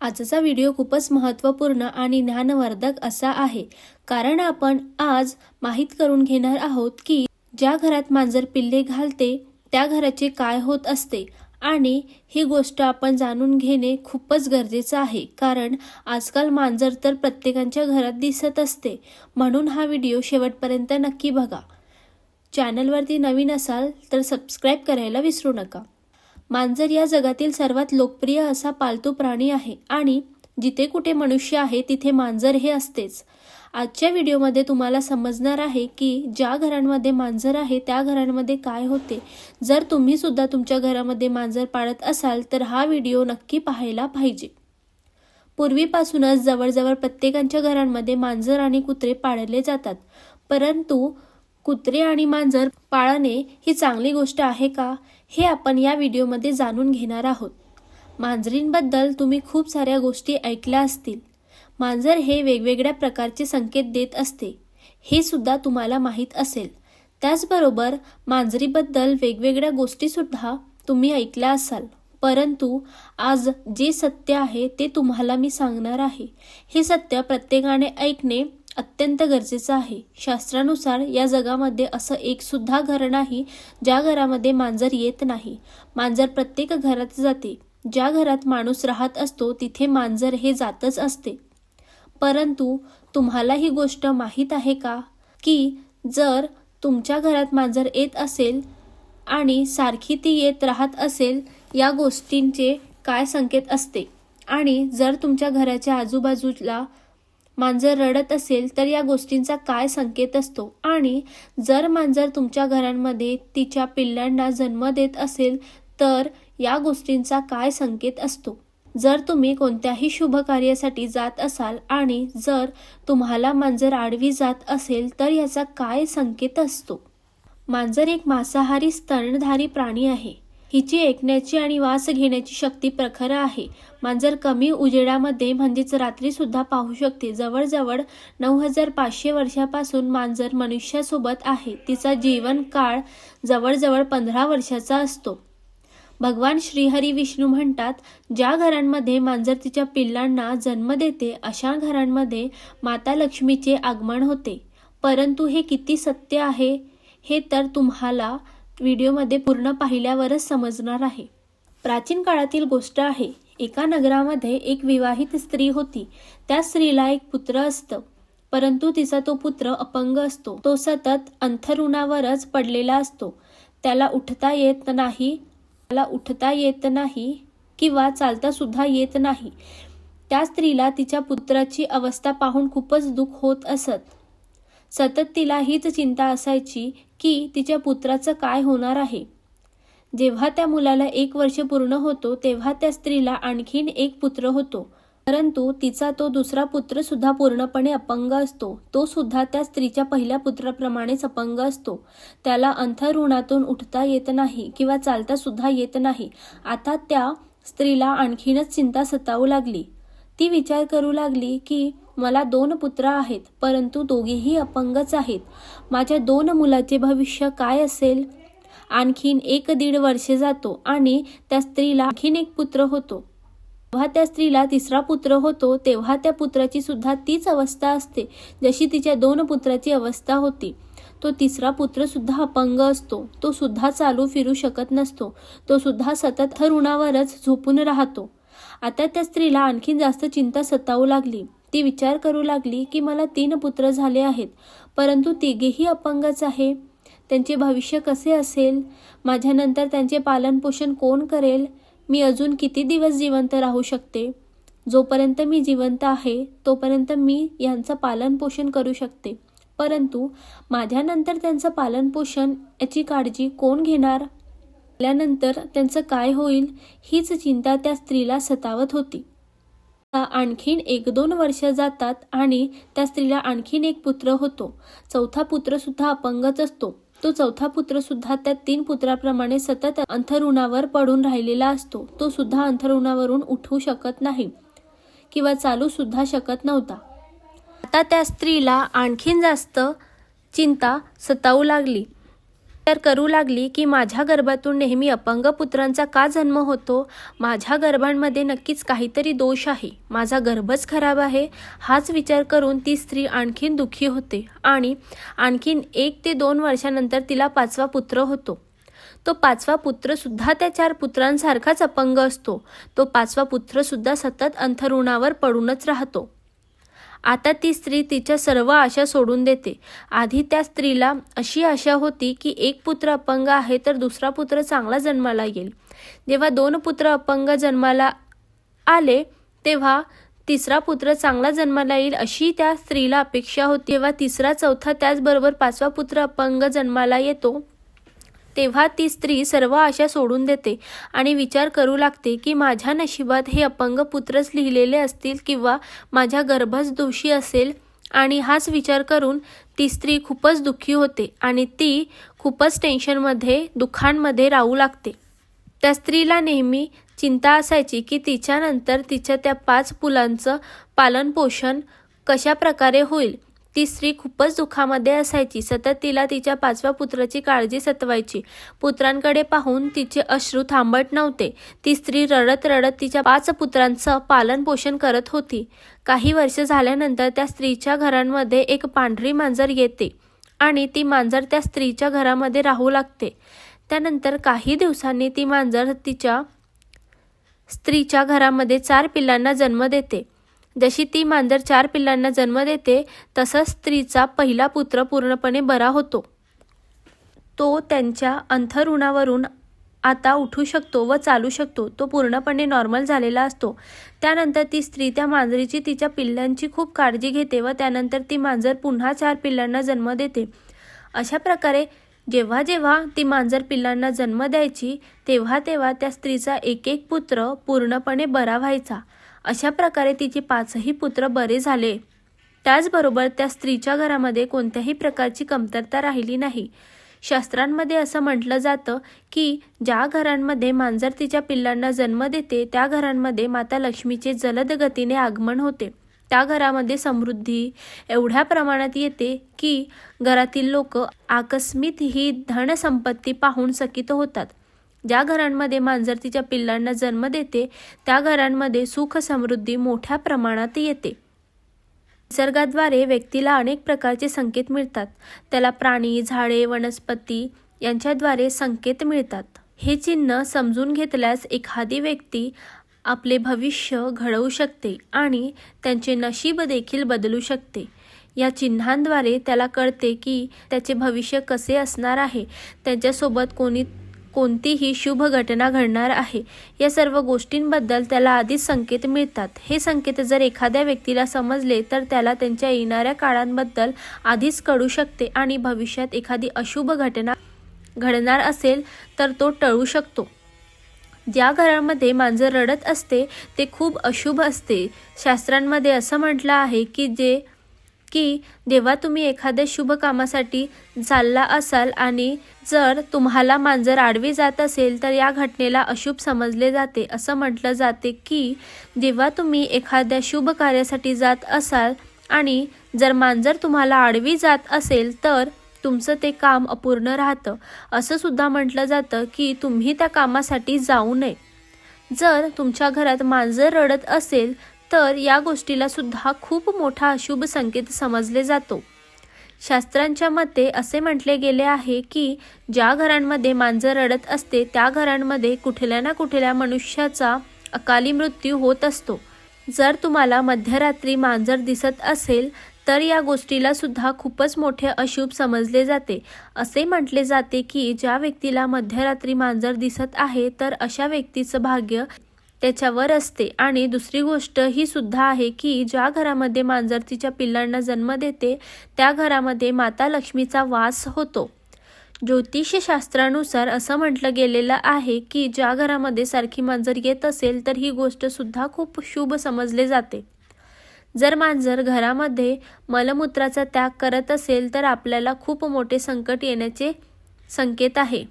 आजचा व्हिडिओ खूपच महत्त्वपूर्ण आणि ज्ञानवर्धक असा आहे. कारण आपण आज माहीत करून घेणार आहोत की ज्या घरात मांजर पिल्ले घालते त्या घराचे काय होत असते आणि ही गोष्ट आपण जाणून घेणे खूपच गरजेचं आहे. कारण आजकाल मांजर तर प्रत्येकाच्या घरात दिसत असते. म्हणून हा व्हिडिओ शेवटपर्यंत नक्की बघा. चॅनलवरती नवीन असाल तर सबस्क्राईब करायला विसरू नका. मांजर या जगातील सर्वात लोकप्रिय असा पालतू प्राणी आहे आणि जिथे कुठे मनुष्य आहे तिथे मांजर हे असतेच. आजच्या व्हिडिओमध्ये तुम्हाला समजणार आहे की ज्या घरांमध्ये मांजर आहे त्या घरांमध्ये काय होते. जर तुम्ही सुद्धा तुमच्या घरामध्ये मांजर पाळत असाल तर हा व्हिडिओ नक्की पाहायला पाहिजे. पूर्वीपासूनच जवळजवळ प्रत्येकांच्या घरांमध्ये मांजर आणि कुत्रे पाळले जातात. परंतु कुत्रे आणि मांजर पाळणे ही चांगली गोष्ट आहे का? हे आपण या व्हिडिओमध्ये जाणून घेणार आहोत. मांजरींबद्दल तुम्ही खूप साऱ्या गोष्टी ऐकल्या असतील. मांजर हे वेगवेगळ्या प्रकारचे संकेत देत असते. हे सुद्धा तुम्हाला माहीत असेल. त्याचबरोबर मांजरीबद्दल वेगवेगळ्या गोष्टीसुद्धा तुम्ही ऐकल्या असाल. परंतु आज जे सत्य आहे ते तुम्हाला मी सांगणार आहे. हे सत्य प्रत्येकाने ऐकणे अत्यंत गरजेचं आहे. शास्त्रानुसार या जगामध्ये असं एक सुद्धा घर नाही ज्या घरामध्ये मांजर येत नाही. मांजर प्रत्येक घरात जाते. ज्या घरात माणूस राहत असतो तिथे मांजर हे जातच असते. परंतु तुम्हाला ही गोष्ट माहीत आहे का? की जर तुमच्या घरात मांजर येत असेल आणि सारखी ती येत राहत असेल या गोष्टींचे काय संकेत असते? आणि जर तुमच्या घराच्या आजूबाजूला मांजर रडत असेल तर या गोष्टींचा काय संकेत असतो? आणि जर मांजर तुमच्या घरांमध्ये तिच्या पिल्लांना जन्म देत असेल तर या गोष्टींचा काय संकेत असतो? जर तुम्ही कोणत्याही शुभ कार्यासाठी जात असाल आणि जर तुम्हाला मांजर आडवी जात असेल तर याचा काय संकेत असतो? मांजर एक मांसाहारी स्तनधारी प्राणी आहे. हिची ऐकण्याची आणि वास घेण्याची शक्ती प्रखर आहे. मांजर कमी उजेडामध्ये म्हणजेच रात्रीसुद्धा पाहू शकते. जवळजवळ नऊ हजार पाचशे वर्षापासून मांजर मनुष्यासोबत आहे. तिचा जीवन काळ जवळजवळ पंधरा वर्षाचा असतो. भगवान श्रीहरी विष्णू म्हणतात ज्या घरांमध्ये मांजर तिच्या पिल्लांना जन्म देते अशा घरांमध्ये माता लक्ष्मीचे आगमन होते. परंतु हे किती सत्य आहे हे तर तुम्हाला व्हिडिओमध्ये पूर्ण पाहिल्यावरच समजणार आहे. प्राचीन काळातील गोष्ट आहे एका नगरामध्ये एक विवाहित स्त्री होती. त्या स्त्रीला एक पुत्र असतं. परंतु तिचा तो पुत्र अपंग असतो. तो सतत अंथरुणावरच पडलेला असतो. त्याला उठता येत नाही त्याला उठता येत नाही किंवा चालता सुद्धा येत नाही. त्या स्त्रीला तिच्या पुत्राची अवस्था पाहून खूपच दुःख होत असत. सतत तिला हीच चिंता असायची की तिच्या पुत्राचं काय होणार आहे. जेव्हा त्या मुलाला एक वर्ष पूर्ण होतो तेव्हा त्या स्त्रीला आणखीन एक पुत्र होतो. परंतु तिचा तो दुसरा पुत्र सुद्धा पूर्णपणे अपंग असतो. तो सुद्धा त्या स्त्रीच्या पहिल्या पुत्राप्रमाणेच अपंग असतो. त्याला अंथरुणातून उठता येत नाही किंवा चालता सुद्धा येत नाही. आता त्या स्त्रीला आणखीनच चिंता सतावू लागली. ती विचार करू लागली की मला दोन पुत्र आहेत परंतु दोघेही अपंगच आहेत. माझ्या दोन मुलाचे भविष्य काय असेल? आणखीन एक दीड वर्षे जातो आणि त्या स्त्रीला आणखीन एक पुत्र होतो. जेव्हा त्या स्त्रीला तिसरा पुत्र होतो तेव्हा त्या पुत्राची सुद्धा तीच अवस्था असते जशी तिच्या दोन पुत्राची अवस्था होती. तो तिसरा पुत्र सुद्धा अपंग असतो तो सुद्धा चालू फिरू शकत नसतो तो सुद्धा सतत ऋणावरच झोपून राहतो. आता त्या स्त्रीला आणखीन जास्त चिंता सतावू लागली. ती विचार करू लागली की मला तीन पुत्र झाले आहेत परंतु तिघेही अपंगच आहे. त्यांचे भविष्य कसे असेल? माझ्यानंतर त्यांचे पालनपोषण कोण करेल? मी अजून किती दिवस जिवंत राहू शकते? जोपर्यंत मी जिवंत आहे तोपर्यंत मी यांचं पालनपोषण करू शकते. परंतु माझ्यानंतर त्यांचं पालनपोषण याची काळजी कोण घेणार? आल्यानंतर त्यांचं काय होईल हीच चिंता त्या स्त्रीला सतावत होती. आणखीन एक दोन वर्ष जातात आणि त्या स्त्रीला आणखीन एक पुत्र होतो. चौथा पुत्र सुद्धा अपंगच असतो. तो चौथा पुत्र सुद्धा त्या तीन पुत्राप्रमाणे सतत अंथरुणावर पडून राहिलेला असतो. तो सुद्धा अंथरुणावरून उठू शकत नाही किंवा चालू सुद्धा शकत नव्हता. आता त्या स्त्रीला आणखीन जास्त चिंता सतावू लागली. तर करू लागली की माझ्या गर्भातून नेहमी अपंग पुत्रांचा का जन्म होतो? माझ्या गर्भांमध्ये नक्कीच काहीतरी दोष आहे. माझा गर्भच खराब आहे. हाच विचार करून ती स्त्री आणखीन दुःखी होते आणि आणखीन एक ते दोन वर्षानंतर तिला पाचवा पुत्र होतो. तो पाचवा पुत्रसुद्धा त्या चार पुत्रांसारखाच अपंग असतो. तो पाचवा पुत्रसुद्धा सतत अंथरुणावर पडूनच राहतो. आता ती स्त्री तिच्या सर्व आशा सोडून देते. आधी त्या स्त्रीला अशी आशा होती की एक पुत्र अपंग आहे तर दुसरा पुत्र चांगला जन्माला येईल. जेव्हा दोन पुत्र अपंग जन्माला आले तेव्हा तिसरा पुत्र चांगला जन्माला येईल अशी त्या स्त्रीला अपेक्षा होती. तेव्हा तिसरा चौथा त्याचबरोबर पाचवा पुत्र अपंग जन्माला येतो तेव्हा ती स्त्री सर्व आशा सोडून देते आणि विचार करू लागते की माझ्या नशिबात हे अपंग पुत्रच लिहिलेले असतील किंवा माझ्या गर्भच दोषी असेल. आणि हाच विचार करून ती स्त्री खूपच दुःखी होते आणि ती खूपच टेन्शनमध्ये दुःखांमध्ये राहू लागते. त्या स्त्रीला नेहमी चिंता असायची की तिच्यानंतर तिच्या त्या पाच पुलांचं पालनपोषण कशा प्रकारे होईल? ती स्त्री खूपच दुःखामध्ये असायची. सतत तिला तिच्या पाचव्या पुत्राची काळजी सतवायची. पुत्रांकडे पाहून तिचे अश्रू थांबत नव्हते. ती स्त्री रडत रडत तिच्या पाच पुत्रांचं पालन पोषण करत होती. काही वर्ष झाल्यानंतर त्या स्त्रीच्या घरांमध्ये एक पांढरी मांजर येते आणि ती मांजर त्या स्त्रीच्या घरामध्ये राहू लागते. त्यानंतर काही दिवसांनी ती मांजर तिच्या स्त्रीच्या घरामध्ये चार पिल्लांना जन्म देते. जशी ती मांजर चार पिल्लांना जन्म देते तसाच स्त्रीचा पहिला पुत्र पूर्णपणे बरा होतो. तो त्यांच्या अंथरुणावरून आता उठू शकतो व चालू शकतो. तो पूर्णपणे नॉर्मल झालेला असतो. त्यानंतर ती स्त्री त्या मांजरीची तिच्या पिल्लांची खूप काळजी घेते व त्यानंतर ती मांजर पुन्हा चार पिल्लांना जन्म देते. अशा प्रकारे जेव्हा जेव्हा ती मांजर पिल्लांना जन्म द्यायची तेव्हा तेव्हा त्या स्त्रीचा एक एक पुत्र पूर्णपणे बरा व्हायचा. अशा प्रकारे तिचे पाचही पुत्र बरे झाले. त्याचबरोबर त्या स्त्रीच्या घरामध्ये कोणत्याही प्रकारची कमतरता राहिली नाही. शास्त्रांमध्ये असं म्हटलं जातं की ज्या घरांमध्ये मांजर तिच्या पिल्लांना जन्म देते त्या घरांमध्ये माता लक्ष्मीचे जलद गतीने आगमन होते. त्या घरामध्ये समृद्धी एवढ्या प्रमाणात येते की घरातील लोक आकस्मित ही धनसंपत्ती पाहून चकित होतात. ज्या घरांमध्ये मांजर तिच्या पिल्लांना जन्म देते त्या घरांमध्ये सुख समृद्धी मोठ्या प्रमाणात येते. निसर्गाद्वारे व्यक्तीला अनेक प्रकारचे संकेत मिळतात. त्याला प्राणी झाडे वनस्पती यांच्याद्वारे संकेत मिळतात. हे चिन्ह समजून घेतल्यास एखादी व्यक्ती आपले भविष्य घडवू शकते आणि त्यांचे नशीब देखील बदलू शकते. या चिन्हांद्वारे त्याला कळते की त्याचे भविष्य कसे असणार आहे. त्यांच्यासोबत कोणी कोणतीही शुभ घटना घडणार आहे. या सर्व गोष्टींबद्दल त्याला आधीच संकेत मिळतात. हे संकेत जर एखाद्या व्यक्तीला समजले तर त्याला त्यांच्या येणाऱ्या काळांबद्दल आधीच कळू शकते आणि भविष्यात एखादी अशुभ घटना घडणार असेल तर तो टळू शकतो. ज्या घरामध्ये मांजर रडत असते ते खूप अशुभ असते. शास्त्रांमध्ये असं म्हटलं आहे की जे की जेव्हा तुम्ही एखाद्या शुभ कामासाठी चालला असाल आणि जर तुम्हाला मांजर आडवी जात असेल तर या घटनेला अशुभ समजले जाते. असं म्हटलं जाते की जेव्हा तुम्ही एखाद्या शुभ कार्यासाठी जात असाल आणि जर मांजर तुम्हाला आडवी जात असेल तर तुमचं ते काम अपूर्ण राहतं. असं सुद्धा म्हटलं जातं की तुम्ही त्या कामासाठी जाऊ नये. जर तुमच्या घरात मांजर रडत असेल तर या गोष्टीला सुद्धा खूप मोठा अशुभ संकेत समजले जातो. शास्त्रांच्या मते असे म्हटले गेले आहे की ज्या घरांमध्ये मांजर रडत असते त्या घरांमध्ये कुठल्या ना कुठल्या मनुष्याचा अकाली मृत्यू होत असतो. जर तुम्हाला मध्यरात्री मांजर दिसत असेल तर या गोष्टीला सुद्धा खूपच मोठे अशुभ समजले जाते. असे म्हटले जाते की ज्या व्यक्तीला मध्यरात्री मांजर दिसत आहे तर अशा व्यक्तीचं भाग्य त्याच्यावर असते. आणि दुसरी गोष्ट ही सुद्धा आहे की ज्या घरामध्ये मांजर तिच्या पिल्लांना जन्म देते त्या घरामध्ये माता लक्ष्मीचा वास होतो. ज्योतिषशास्त्रानुसार असं म्हटलं गेलेलं आहे की ज्या घरामध्ये सारखी मांजर येत असेल तर ही गोष्ट सुद्धा खूप शुभ समजले जाते. जर मांजर घरामध्ये मलमूत्राचा त्याग करत असेल तर आपल्याला खूप मोठे संकट येण्याचे संकेत आहे.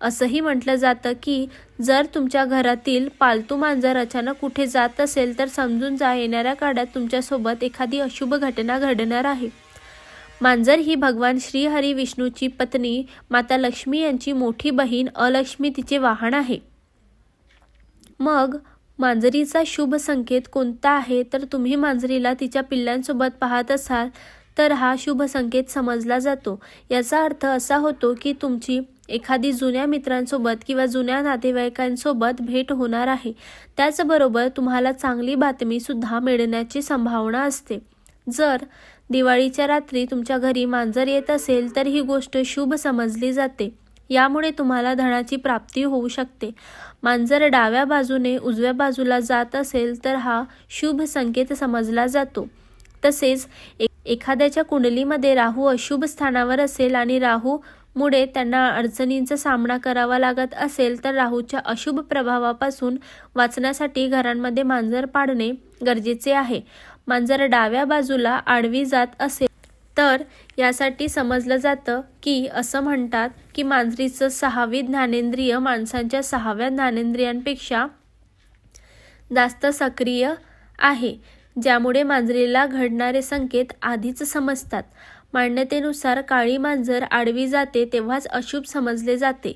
असंही म्हटलं जातं की जर तुमच्या घरातील पालतू मांजर अचानक कुठे जात असेल तर समजून जा येणाऱ्या काळात तुमच्यासोबत एखादी अशुभ घटना घडणार आहे. मांजर ही भगवान श्रीहरी विष्णूची पत्नी माता लक्ष्मी यांची मोठी बहीण अलक्ष्मी तिचे वाहन आहे. मग मांजरीचा शुभ संकेत कोणता आहे? तर तुम्ही मांजरीला तिच्या पिल्लांसोबत पाहत असाल तर हा शुभ संकेत समजला जातो. याचा अर्थ असा होतो की तुमची एखादी जुन्या मित्रांसोबत किंवा जुन्या नातेवाईकांसोबत भेट होणार आहे. त्याचबरोबर तुम्हाला चांगली बातमी सुद्धा मिळण्याची संभावना असते. जर दिवाळीच्या रात्री तुमच्या घरी मांजर येत असेल तर ही गोष्ट शुभ समजली जाते. यामुळे तुम्हाला धनाची प्राप्ती होऊ शकते. मांजर डाव्या बाजूने उजव्या बाजूला जात असेल तर हा शुभ संकेत समजला जातो. तसेच ए- एखाद्याच्या कुंडलीमध्ये राहू अशुभ स्थानावर असेल आणि राहू मुळे त्यांना अडचणींचा सामना करावा लागत असेल तर राहूच्या अशुभ प्रभावापासून वाचण्यासाठी घरांमध्ये मांजर पाडणे गरजेचे आहे. मांजर डाव्या बाजूला आडवी जात असेल तर यासाठी समजलं जातं की असं म्हणतात की मांजरीचं सहावी ज्ञानेंद्रिय माणसांच्या सहाव्या ज्ञानेंद्रियांपेक्षा जास्त सक्रिय आहे ज्यामुळे मांजरीला घडणारे संकेत आधीच समजतात. मान्यतेनुसार काळी मांजर आडवी जाते तेव्हाच अशुभ समजले जाते.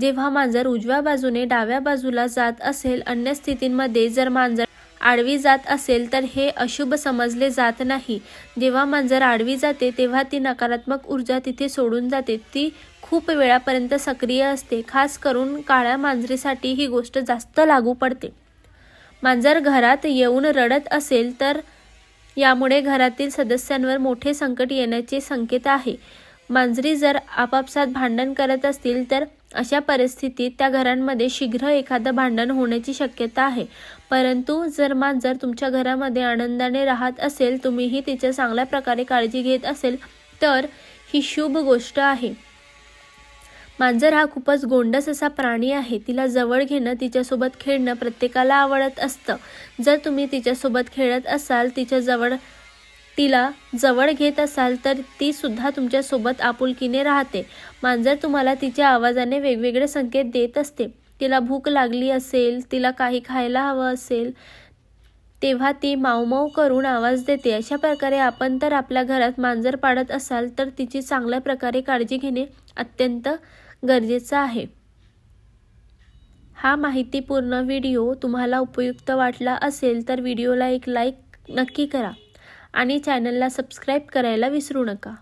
जेव्हा मांजर उजव्या बाजूने डाव्या बाजूला जात असेल अन्य स्थितींमध्ये जर मांजर आडवी जात असेल तर हे अशुभ समजले जात नाही. जेव्हा मांजर आडवी जाते तेव्हा ती नकारात्मक ऊर्जा तिथे सोडून जाते. ती खूप वेळापर्यंत सक्रिय असते खास करून काळ्या मांजरीसाठी ही गोष्ट जास्त लागू पडते. मांजर घरात येऊन रडत असेल तर यामुळे घरातील सदस्यांवर मोठे संकट येण्याचे संकेत आहे. मांजरी जर आपापसात भांडण करत असतील तर अशा परिस्थितीत त्या घरांमध्ये शीघ्र एखादं भांडण होण्याची शक्यता आहे. परंतु जर मांजर तुमच्या घरामध्ये आनंदाने राहत असेल तुम्हीही तिच्या चांगल्या प्रकारे काळजी घेत असेल तर ही शुभ गोष्ट आहे. मांजर हा खूपच गोंडस असा प्राणी आहे. तिला जवळ घेणं तिच्यासोबत खेळणं प्रत्येकाला आवडत असतं. जर तुम्ही तिच्यासोबत खेळत असाल तिच्या जवळ तिला जवळ घेत असाल तर ती सुद्धा तुमच्यासोबत आपुलकीने राहते. मांजर तुम्हाला तिच्या आवाजाने वेगवेगळे संकेत देत असते. तिला भूक लागली असेल तिला काही खायला हवं असेल तेव्हा ती मावमाव करून आवाज देते. अशा प्रकारे आपण तर आपल्या घरात मांजर पाडत असाल तर तिची चांगल्या प्रकारे काळजी घेणे अत्यंत गरजेचं आहे. हा माहितीपूर्ण व्हिडिओ तुम्हाला उपयुक्त वाटला असेल तर व्हिडिओला एक लाईक नक्की करा आणि चॅनलला सबस्क्राईब करायला विसरू नका.